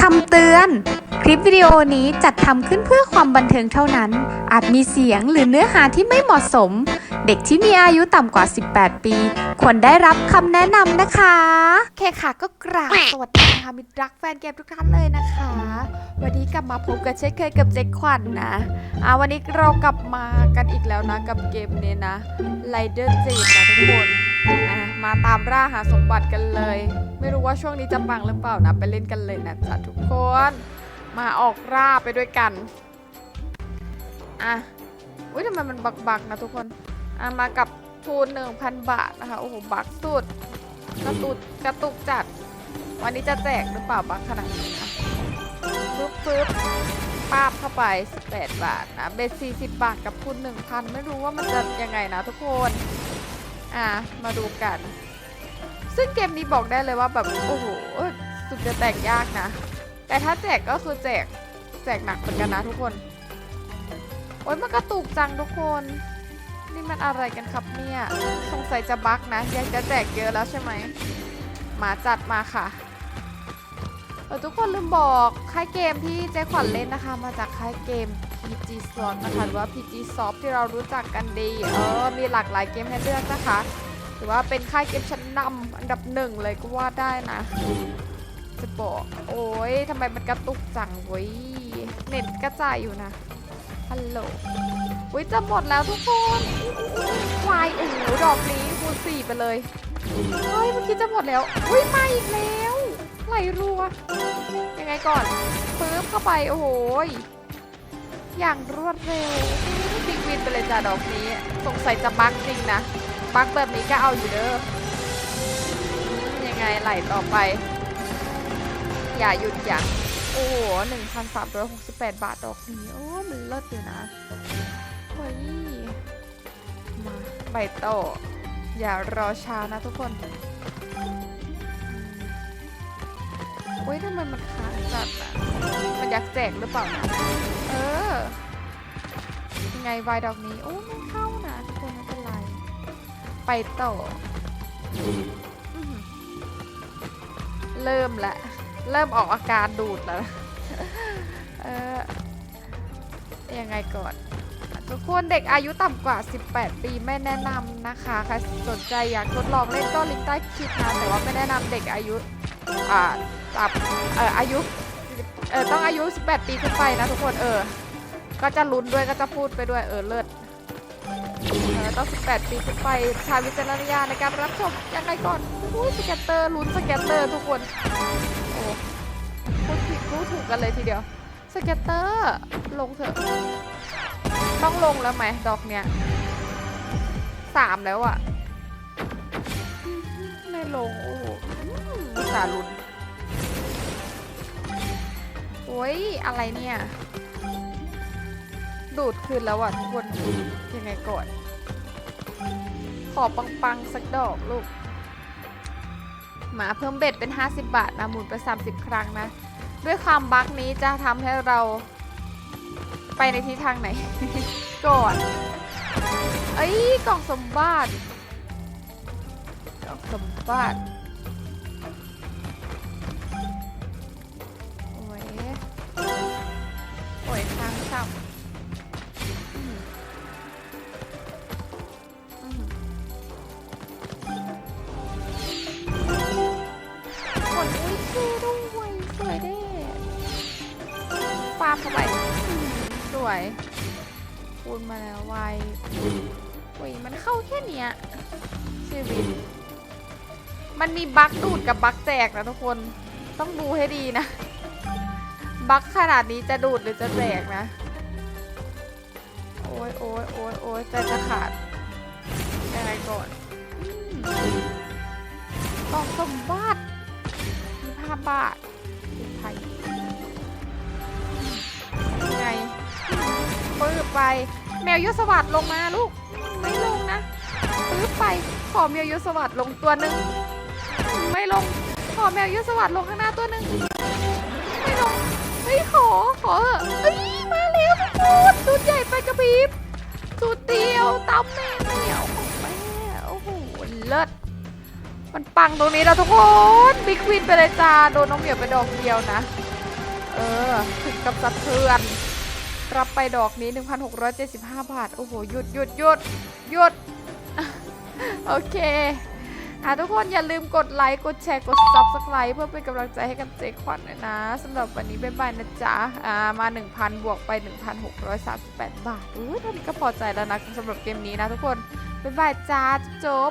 คำเตือน คลิปวิดีโอนี้จัดทำขึ้นเพื่อความบันเทิงเท่านั้น อาจมีเสียงหรือเนื้อหาที่ไม่เหมาะสม เด็กที่มีอายุต่ำกว่า 18 ปี ควรได้รับคำแนะนำนะคะ โอเคค่ะก็กราบสวัสดีนะคะมิตรรักแฟนเกมทุกท่านเลยนะคะ วันนี้กลับมาพบกันเช่นเคยกับเจ๊ขวัญนนะอ่าวันนี้เรากลับมากันอีกแล้วนะกับเกมนี้นะ Rider j a d นะทุกคนอะมาตามร่าหาสมบัติกันเลย ไม่รู้ว่าช่วงนี้จะปังหรือเปล่านะ ไปเล่นกันเลยนะจ๊ะทุกคน มาออกร่าไปด้วยกัน อะอุ้ยทำไมมันบักบักๆนะทุกคน อะมากับทุน1,000 บาทนะคะ โอ้โห บักสุดกระตุกกระตุกจัด วันนี้จะแจกหรือเปล่าบักขนาดนี้อะปึ๊บปึ๊บป้าบเข้าไป 18 บาทนะ เบส40 บาทกับทุน1,000 ไม่รู้ว่ามันจะยังไงนะทุกคน อะ มาดูกัน ซึ่งเกมนี้บอกได้เลยว่าแบบโอ้โหสุดจะแตกยากนะ แต่ถ้าแจกก็คือแจกแจกหนักเหมือนกันนะทุกคน โอ๊ยมันกระตุกจังทุกคน นี่มันอะไรกันครับเนี่ย สงสัยจะบั๊กนะอยากจะแจกเยอะแล้วใช่ไหมมาจัดมาค่ะเออทุกคนลืมบอกค่ายเกมที่เจ๊ขวัญเล่นนะคะ มาจากค่ายเกม PG Slot นะคะหรือว่า PG Soft ที่เรารู้จักกันดี เออ มีหลากหลายเกมให้เลือกนะคะ ถือว่าเป็นค่ายเกมชั้นนำอันดับหนึ่งเลยก็ว่าได้นะ จะบอกโอ้ยทำไมมันกระตุกจังเว้ยเน็ตกระจายอยู่นะฮัลโหลอุ้ยจะหมดแล้วทุกคนวายโอ้โหดอกนี้คูณสี่ไปเลยเฮ้ยเมื่อกี้จะหมดแล้วอุ้ยมาอีกแล้วไหลรัวยังไงก่อนปึ๊บเข้าไปโอ้โหยอย่างรวดเร็วบิ๊กวินไปเลยจ้าดอกนี้ สงสัยจะบั๊กจริงนะ บั๊กแบบนี้ก็เอาอยู่เด้อยังไงไหลต่อไป อย่าหยุดอยั้งโอ้โหหนึ่งพันสามร้อยหกสิบแปดบาทดอกนี้โอ้ มันเลิศอยู่นะเฮ้ยมาใบโตอย่ารอช้านะทุกคนโอ้ยทำไมมันค้างจัดอะ มันอยากแจกหรือเปล่านะ เออ ยังไงใบดอกนี้ โอ้ไม่เข้านะทุกคน ไม่เป็นไรไปต่ออื้อหือเริ่มละเริ่มออกอาการดูดแล้วเออยังไงก่อนทุกคนเด็กอายุต่ำกว่า 18 ปีไม่แนะนำนะคะใครสนใจอยากทดลองเล่นก็ลิงก์ใต้คลิปนะแต่ว่าไม่แนะนำเด็กอายุอ่าต่ำเอ่ออายุเออต้องอายุ 18 ปีขึ้นไปนะทุกคนเออ ก็จะลุ้นด้วยก็จะพูดไปด้วยเออเลิศเออ ต้อง 18 ปีขึ้นไปใช้วิจารณญาณในการรับชมยังไงก่อนอุ้สแกตเตอร์ลุ้นสแกตเตอร์ทุกคน โอ้พูดผิดพูดถูกกันเลยทีเดียวสเก็ตเตอร์ ลงเถอะ ต้องลงแล้วไหมดอกเนี้ยสามแล้วอะไม่ลง โอ้โหสาลุ้นโอ้ย อะไรเนี่ย ดูดคืนแล้วอะทุกคนยังไงก่อน ขอปังๆสักดอกลูกหมาเพิ่มเบ็ดเป็น 50 บาทนะหมุนไป 30 ครั้งนะ ด้วยความบั๊กนี้จะทำให้เราไปในทิศทางไหน ก่อน เอ้ยกล่องสมบัติกล่องสมบัติ วยคูณมาแล้วไวอุ้ยมันเข้าแค่เนี้ยชีวิต มันมีบั๊กดูดกับบั๊กแจกนะทุกคนต้องดูให้ดีนะ บั๊กขนาดนี้จะดูดหรือจะแจกนะ โอ้ยโอ้ยโอ้ยโอ้ยใจจะขาดยังไงก่อนอืมกองสมบัติมีภาพบาทไทย ปื้บไป แมวยศวัสดลงมาลูก ไม่ลงนะปื้บไป ขอแมวยศวัสดลงตัวหนึ่งไม่ลง ขอแมวยศวัสดลงข้างหน้าตัวหนึ่งไม่ลงเฮ้ยขอขอเอ้ยมาแล้วทุกคนชุดใหญ่ไปกระพริบชุดเดียวตำแม่เหนียวของแม่โอ้โหเลิศมันปังตรงนี้แล้วทุกคนบิ๊กวินไปเลยจ้าโดนน้องเหมียวไปดอกเดียวนะ เออถึงกับสะเทือน รับไปดอกนี้ 1,675 บาท โอ้โห หยุดหยุดหยุดหยุด โอเคอะทุกคนอย่าลืมกดไลค์ กดแชร์ กด subscribe เพื่อเป็นกำลังใจให้กับเจ๊ขวัญหน่อยนะสำหรับวันนี้บ๊ายบายนะจ๊ะ อ่า มา 1,000 บวกไป 1,638 บาทอู้เท่านี้ก็พอใจแล้วนะสำหรับเกมนี้นะทุกคน บ๊ายบายจ้าจบ